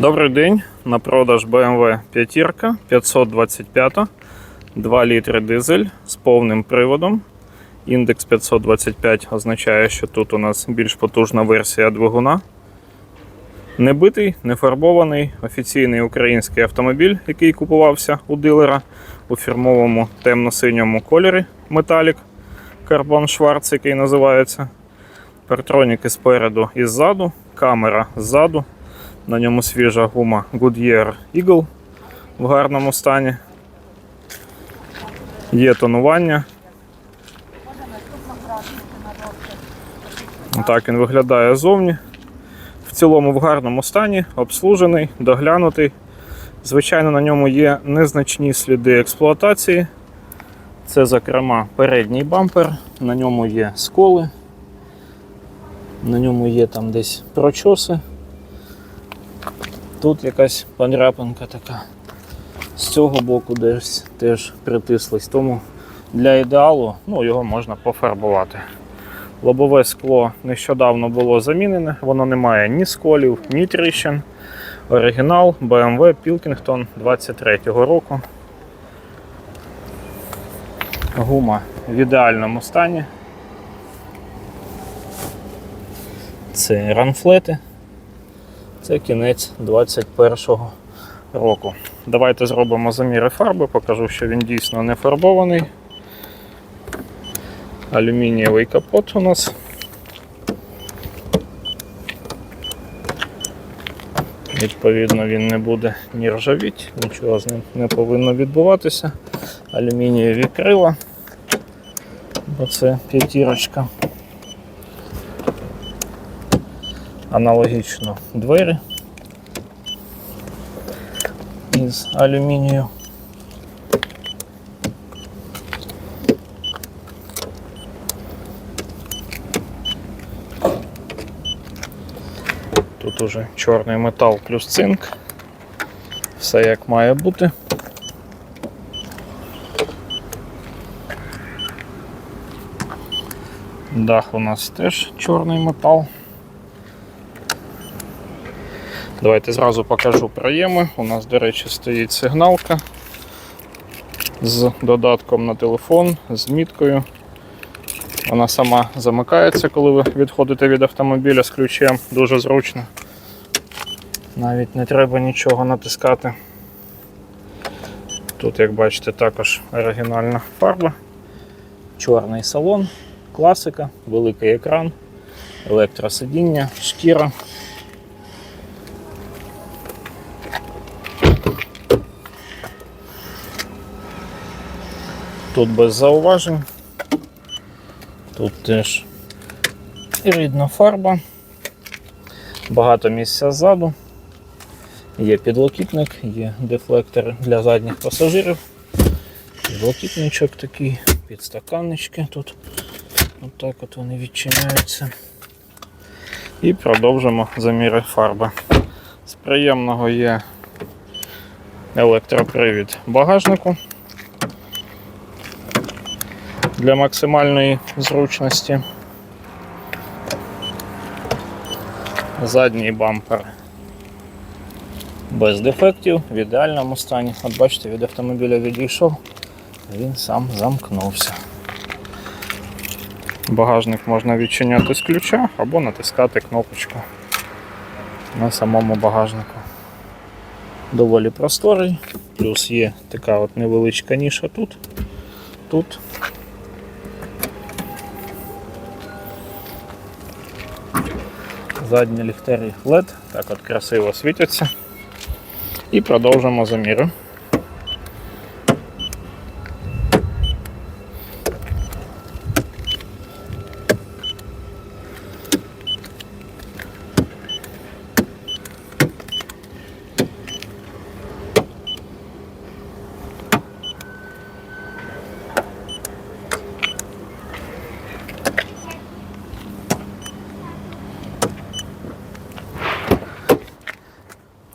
Добрий день. На продаж BMW 5 525, 2 літри дизель з повним приводом. Індекс 525 означає, що тут у нас більш потужна версія двигуна. Не битий, не фарбований, офіційний український автомобіль, який купувався у дилера у фірмовому темно-синьому кольорі Metallic Carbon Schwarz, який називається. Партроніки спереду і ззаду, камера ззаду. На ньому свіжа гума Goodyear Eagle в гарному стані. Є тонування. Так він виглядає зовні. В цілому в гарному стані, обслужений, доглянутий. Звичайно, на ньому є незначні сліди експлуатації. Це, зокрема, передній бампер, на ньому є сколи, на ньому є там десь прочоси. Тут якась подряпинка така. З цього боку десь теж притислись. Тому для ідеалу ну, його можна пофарбувати. Лобове скло нещодавно було замінене, воно не має ні сколів, ні тріщин. Оригінал BMW Pilkington 23-го року. Гума в ідеальному стані. Це ранфлети. Це кінець 21-го року. Давайте зробимо заміри фарби, покажу, що він дійсно не фарбований. Алюмінієвий капот у нас. Відповідно, він не буде ні ржавіть, нічого з ним не повинно відбуватися. Алюмінієві крила, бо це п'ятірочка. Аналогічно двері із алюмінію. Тут уже чорний метал плюс цинк. Все як має бути. Дах у нас теж чорний метал. Давайте зразу покажу проєми. У нас, до речі, стоїть сигналка з додатком на телефон, з міткою. Вона сама замикається, коли ви відходите від автомобіля з ключем. Дуже зручно. Навіть не треба нічого натискати. Тут, як бачите, також оригінальна фарба, чорний салон, класика, великий екран, електросидіння, шкіра. Тут без зауважень. Тут теж рідна фарба, багато місця ззаду, є підлокітник, є дефлектори для задніх пасажирів, підлокітничок такий, підстаканнички тут. Отак от вони відчиняються. І продовжимо заміри фарби. З приємного є електропривід багажнику для максимальної зручності. Задній бампер без дефектів, в ідеальному стані. От бачите, від автомобіля відійшов, він сам замкнувся. Багажник можна відчиняти з ключа або натискати кнопочку на самому багажнику. Доволі просторий, плюс є така от невеличка ніша тут. Тут задні ліхтарі LED, так от красиво світяться. І продовжимо заміри.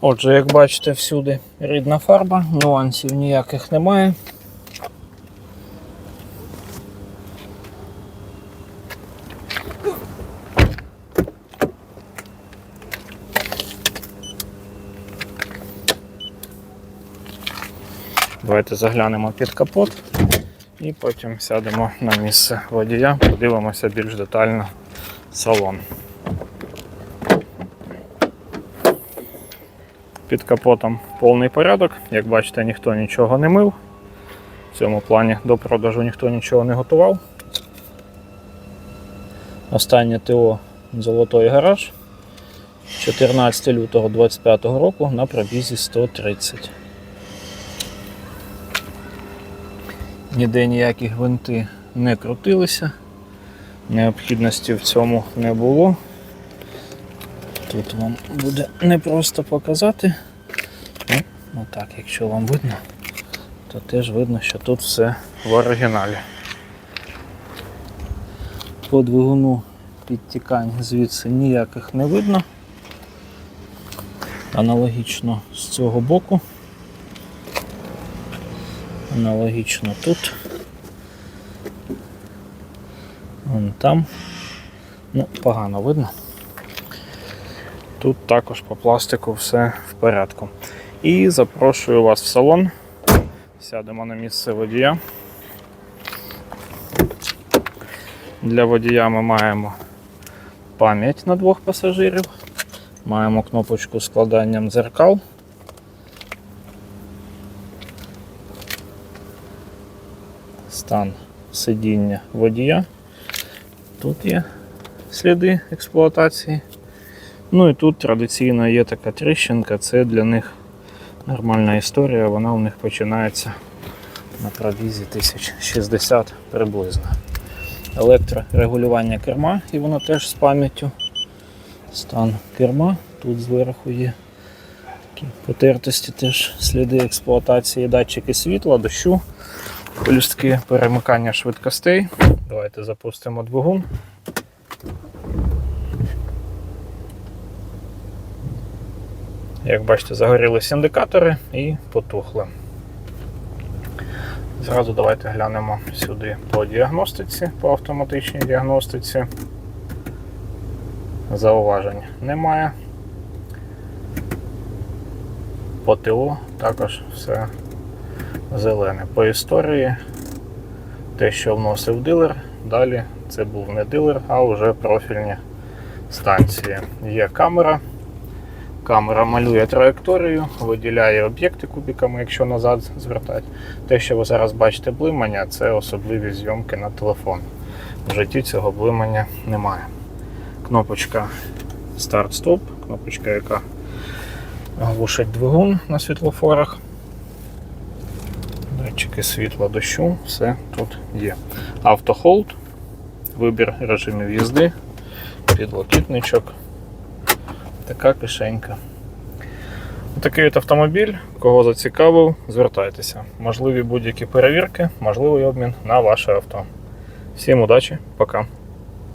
Отже, як бачите, всюди рідна фарба, нюансів ніяких немає. Давайте заглянемо під капот і потім сядемо на місце водія, подивимося більш детально салон. Під капотом повний порядок. Як бачите, ніхто нічого не мив. В цьому плані до продажу ніхто нічого не готував. Останнє ТО Золотой гараж 14 лютого 2025 року на пробізі 130. Ніде ніякі гвинти не крутилися, необхідності в цьому не було. Тут вам буде непросто показати. Ну, ну так, якщо вам видно, то теж видно, що тут все в оригіналі. По двигуну підтікань звідси ніяких не видно. Аналогічно з цього боку. Аналогічно тут. Вон там. Ну, погано видно. Тут також по пластику все в порядку. І запрошую вас в салон. Сядемо на місце водія. Для водія ми маємо пам'ять на двох пасажирів. Маємо кнопочку складанням дзеркал. Стан сидіння водія. Тут є сліди експлуатації. Ну і тут традиційно є така тріщинка, це для них нормальна історія, вона у них починається на пробізі 1060 приблизно. Електрорегулювання керма, і воно теж з пам'яттю. Стан керма, тут зверху є такі потертості, теж сліди експлуатації, датчики світла, дощу, полюстки перемикання швидкостей. Давайте запустимо двигун. Як бачите, загорілись індикатори і потухли. Зразу давайте глянемо сюди по діагностиці, по автоматичній діагностиці. Зауважень немає. По ТО також все зелене. По історії те, що вносив дилер, далі це був не дилер, а вже профільні станції. Є камера. Камера малює траєкторію, виділяє об'єкти кубиками, якщо назад звертати. Те, що ви зараз бачите блимання, це особливі зйомки на телефон. В житті цього блимання немає. Кнопочка старт-стоп, кнопочка, яка глушить двигун на світлофорах. Датчики світла дощу, все тут є. Автохолд, вибір режимів їзди, підлокітничок. Така кишенька. Такий от автомобіль, кого зацікавив, звертайтеся. Можливі будь-які перевірки, можливий обмін на ваше авто. Всім удачі, пока.